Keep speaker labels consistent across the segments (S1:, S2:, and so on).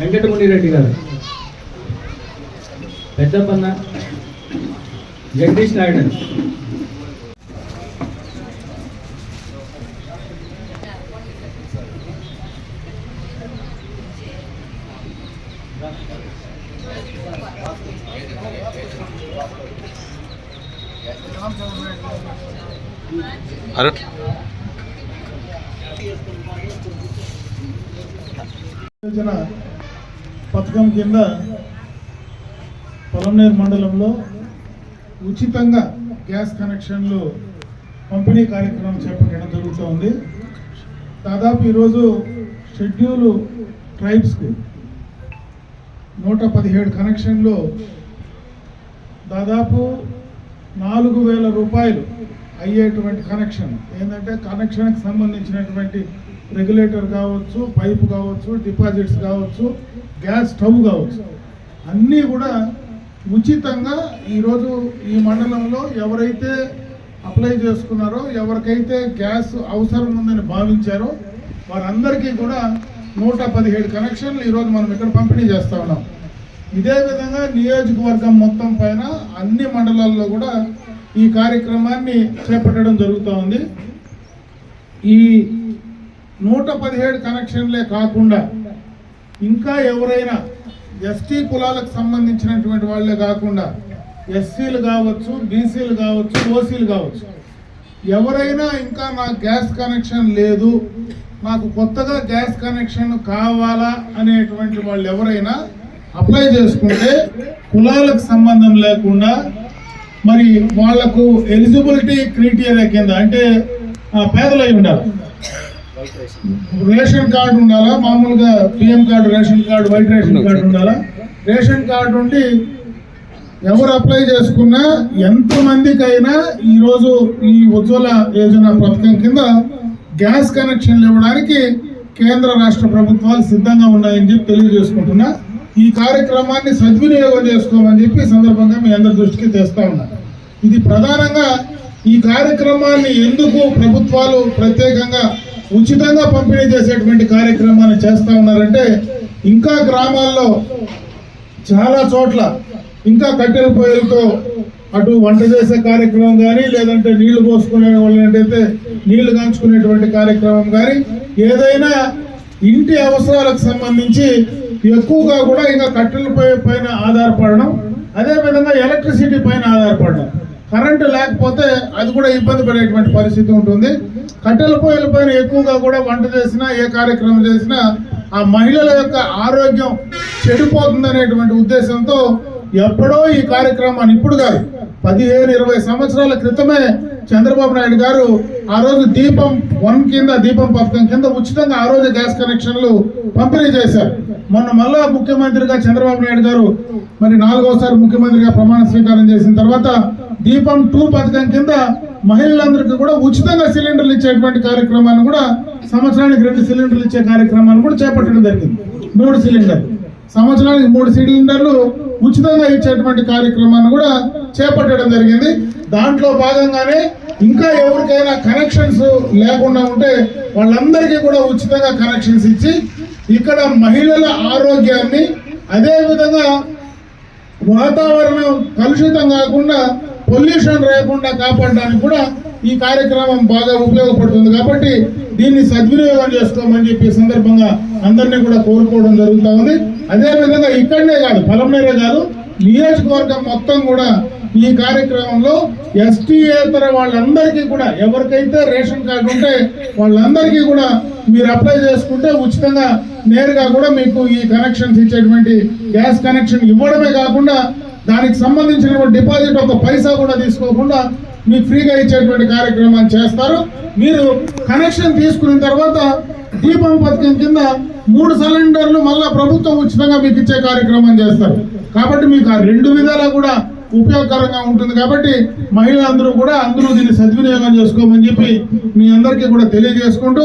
S1: వెంకటమునిరెడ్డి గారు. పెద్దపన్న జగదీష్ నాయుడు.
S2: అరే.
S3: యోజన పథకం కింద పొలంనేరు మండలంలో ఉచితంగా గ్యాస్ కనెక్షన్లు పంపిణీ కార్యక్రమం చేపట్టడం జరుగుతోంది. దాదాపు ఈరోజు షెడ్యూల్ ట్రైబ్స్కు నూట పదిహేడు కనెక్షన్లు దాదాపు నాలుగు వేల రూపాయలు అయ్యేటువంటి కనెక్షన్. ఏంటంటే కనెక్షన్కి సంబంధించినటువంటి రెగ్యులేటర్ కావచ్చు పైపు కావచ్చు డిపాజిట్స్ కావచ్చు గ్యాస్ స్టవ్ కావచ్చు. అన్నీ కూడా ఉచితంగా ఈరోజు ఈ మండలంలో ఎవరైతే అప్లై చేసుకున్నారో ఎవరికైతే గ్యాస్ అవసరం ఉందని భావించారో వారందరికీ కూడా నూట పదిహేడు కనెక్షన్లు ఈరోజు మనం ఇక్కడ పంపిణీ చేస్తూ ఉన్నాం. ఇదే విధంగా నియోజకవర్గం మొత్తం పైన అన్ని మండలాల్లో కూడా ఈ కార్యక్రమాన్ని చేపట్టడం జరుగుతూ ఉంది. ఈ నూట పదిహేడు కనెక్షన్లే కాకుండా ఇంకా ఎవరైనా ఎస్టీ కులాలకు సంబంధించినటువంటి వాళ్ళే కాకుండా ఎస్సీలు కావచ్చు బీసీలు కావచ్చు ఓసీలు కావచ్చు. ఎవరైనా ఇంకా నాకు గ్యాస్ కనెక్షన్ లేదు నాకు కొత్తగా గ్యాస్ కనెక్షన్ కావాలా అనేటువంటి వాళ్ళు ఎవరైనా అప్లై చేసుకుంటే కులాలకు సంబంధం లేకుండా మరి వాళ్ళకు ఎలిజిబిలిటీ క్రైటీరియా కింద అంటే పేదలై ఉండాలి. Ration card. ఉండాలా? మామూలుగా PM card ration card white ration card ఉండాలా? రేషన్ కార్డు ఉండి ఎవరు అప్లై చేసుకున్నా ఎంత మందికైనా ఈరోజు ఈ ఉజ్వల యోజన పథకం కింద గ్యాస్ కనెక్షన్లు ఇవ్వడానికి కేంద్ర రాష్ట్ర ప్రభుత్వాలు సిద్ధంగా ఉన్నాయని చెప్పి తెలియజేసుకుంటున్నా. ఈ కార్యక్రమాన్ని సద్వినియోగం చేసుకోమని చెప్పి ఈ సందర్భంగా మీ అందరి దృష్టికి తెస్తా ఉన్నా. ఇది ప్రధానంగా ఈ కార్యక్రమాన్ని ఎందుకు ప్రభుత్వాలు ప్రత్యేకంగా ఉచితంగా పంపిణీ చేసేటువంటి కార్యక్రమాన్ని చేస్తూ ఉన్నారంటే ఇంకా గ్రామాల్లో చాలా చోట్ల ఇంకా కట్టెల పొయ్యిలతో అటు వంట చేసే కార్యక్రమం కానీ లేదంటే నీళ్ళు పోసుకునే వాళ్ళంటైతే నీళ్ళు కాంచుకునేటువంటి కార్యక్రమం కానీ ఏదైనా ఇంటి అవసరాలకు సంబంధించి ఎక్కువగా కూడా ఇంకా కట్టెల పొయ్యి పైన ఆధారపడడం అదే విధంగా ఎలక్ట్రిసిటీ పైన ఆధారపడడం. కరెంటు లేకపోతే అది కూడా ఇబ్బంది పడేటువంటి పరిస్థితి ఉంటుంది. కట్టెల పొయ్యిల పైన ఎక్కువగా కూడా వంట చేసినా ఏ కార్యక్రమం చేసినా ఆ మహిళల యొక్క ఆరోగ్యం చెడిపోతుందనేటువంటి ఉద్దేశంతో ఎప్పుడో ఈ కార్యక్రమాన్ని ఇప్పుడు కాదు పదిహేను ఇరవై సంవత్సరాల క్రితమే చంద్రబాబు నాయుడు గారు ఆ రోజు దీపం వన్ కింద దీపం పథకం కింద ఉచితంగా ఆ రోజు గ్యాస్ కనెక్షన్లు పంపిణీ చేశారు. మొన్న మళ్ళా ముఖ్యమంత్రిగా చంద్రబాబు నాయుడు గారు మరి నాలుగోసారి ముఖ్యమంత్రిగా ప్రమాణ స్వీకారం చేసిన తర్వాత దీపం టూ పథకం కింద మహిళలందరికీ కూడా ఉచితంగా సిలిండర్లు ఇచ్చేటువంటి కార్యక్రమాన్ని కూడా సంవత్సరానికి రెండు సిలిండర్లు ఇచ్చే కార్యక్రమాన్ని కూడా చేపట్టడం జరిగింది. మూడు సిలిండర్లు. సంవత్సరానికి మూడు సిలిండర్లు ఉచితంగా ఇచ్చేటువంటి కార్యక్రమాన్ని కూడా చేపట్టడం జరిగింది. దాంట్లో భాగంగానే ఇంకా ఎవరికైనా కనెక్షన్స్ లేకుండా ఉంటే వాళ్ళందరికీ కూడా ఉచితంగా కనెక్షన్స్ ఇచ్చి ఇక్కడ మహిళల ఆరోగ్యాన్ని అదేవిధంగా వాతావరణం కలుషితం కాకుండా పొల్యూషన్ రాకుండా కాపాడడానికి కూడా ఈ కార్యక్రమం బాగా ఉపయోగపడుతుంది కాబట్టి దీన్ని సద్వినియోగం చేసుకోమని చెప్పి సందర్భంగా అందరినీ కూడా కోరుకోవడం జరుగుతూ ఉంది. అదేవిధంగా ఇక్కడనే కాదు పొలంనేరే కాదు నియోజకవర్గం మొత్తం కూడా ఈ కార్యక్రమంలో ఎస్టీఏతర వాళ్ళందరికీ కూడా ఎవరికైతే రేషన్ కార్డు ఉంటే వాళ్ళందరికీ కూడా మీరు అప్లై చేసుకుంటే ఉచితంగా నేరుగా కూడా మీకు ఈ కనెక్షన్స్ ఇచ్చేటువంటి గ్యాస్ కనెక్షన్ ఇవ్వడమే కాకుండా దానికి సంబంధించినటువంటి డిపాజిట్ ఒక పైసా కూడా తీసుకోకుండా మీకు ఫ్రీగా ఇచ్చేటువంటి కార్యక్రమాన్ని చేస్తారు. మీరు కనెక్షన్ తీసుకున్న తర్వాత దీపం పథకం కింద మూడు సిలిండర్లు మళ్ళా ప్రభుత్వం ఉచితంగా మీకు ఇచ్చే కార్యక్రమం చేస్తారు. కాబట్టి మీకు ఆ రెండు విధాలా కూడా ఉపయోగకరంగా ఉంటుంది. కాబట్టి మహిళలందరూ కూడా అందరూ దీన్ని సద్వినియోగం చేసుకోమని చెప్పి మీ అందరికీ కూడా తెలియజేసుకుంటూ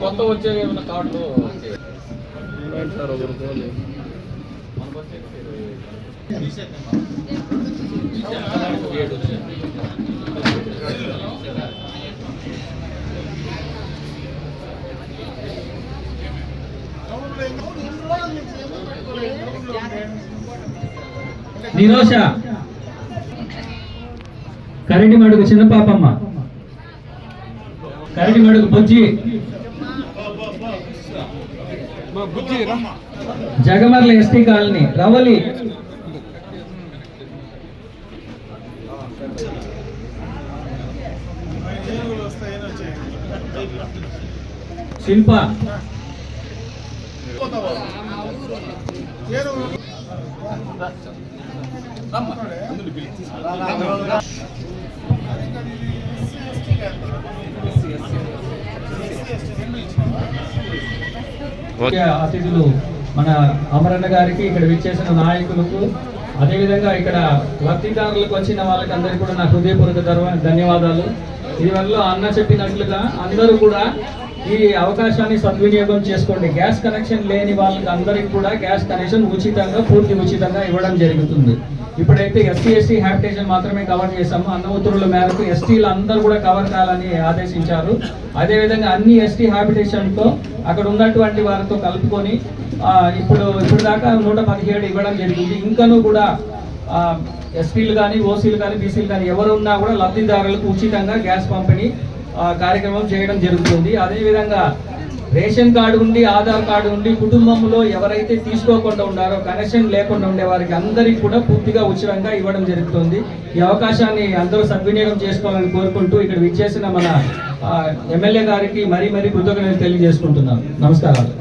S4: కొత్త వచ్చే ఏమైనా కార్డులు?
S1: నిరోష. కరటి మడుగు చిన్న పాపమ్మ. కరటి మడుగు బొజ్జి. Jagamarla ST colony Ravali. శిల్ప. ముఖ్య అతిథులు మన అమరన్న గారికి ఇక్కడ విచ్చేసిన నాయకులకు అదేవిధంగా ఇక్కడ లబ్ధిదారులకు వచ్చిన వాళ్ళకి అందరికీ కూడా నా హృదయపూర్వక ధన్యవాదాలు. దీనివల్ల అన్న చెప్పినట్లుగా అందరూ కూడా ఈ అవకాశాన్ని సద్వినియోగం చేసుకోండి. గ్యాస్ కనెక్షన్ లేని వాళ్ళకి అందరికి కూడా గ్యాస్ కనెక్షన్ ఉచితంగా పూర్తి ఉచితంగా ఇవ్వడం జరుగుతుంది. ఇప్పుడైతే ఎస్సీ ఎస్టీ హ్యాబిటేషన్ మాత్రమే కవర్ చేశాము. అన్న ఉత్తర్వుల మేరకు ఎస్టీలు అందరూ కూడా కవర్ కావాలని ఆదేశించారు. అదేవిధంగా అన్ని ఎస్టీ హ్యాబిటేషన్తో అక్కడ ఉన్నటువంటి వారితో కలుపుకొని ఇప్పుడు ఇప్పుడు దాకా నూట పదిహేడు ఇవ్వడం జరిగింది. ఇంకనూ కూడా ఎస్టీలు కానీ ఓసీలు కానీ బీసీలు కానీ ఎవరు ఉన్నా కూడా లబ్ధిదారులకు ఉచితంగా గ్యాస్ పంపిణీ కార్యక్రమం చేయడం జరుగుతుంది. అదేవిధంగా రేషన్ కార్డు ఉండి ఆధార్ కార్డు ఉండి కుటుంబంలో ఎవరైతే తీసుకోకుండా ఉన్నారో కనెక్షన్ లేకుండా ఉండే వారికి అందరికీ కూడా పూర్తిగా ఉచితంగా ఇవ్వడం జరుగుతుంది. ఈ అవకాశాన్ని అందరూ సద్వినియోగం చేసుకోవాలని కోరుకుంటూ ఇక్కడ విచ్చేసిన మన ఎమ్మెల్యే గారికి మరీ మరీ కృతజ్ఞతలు తెలియజేసుకుంటున్నాను. నమస్కారాలు.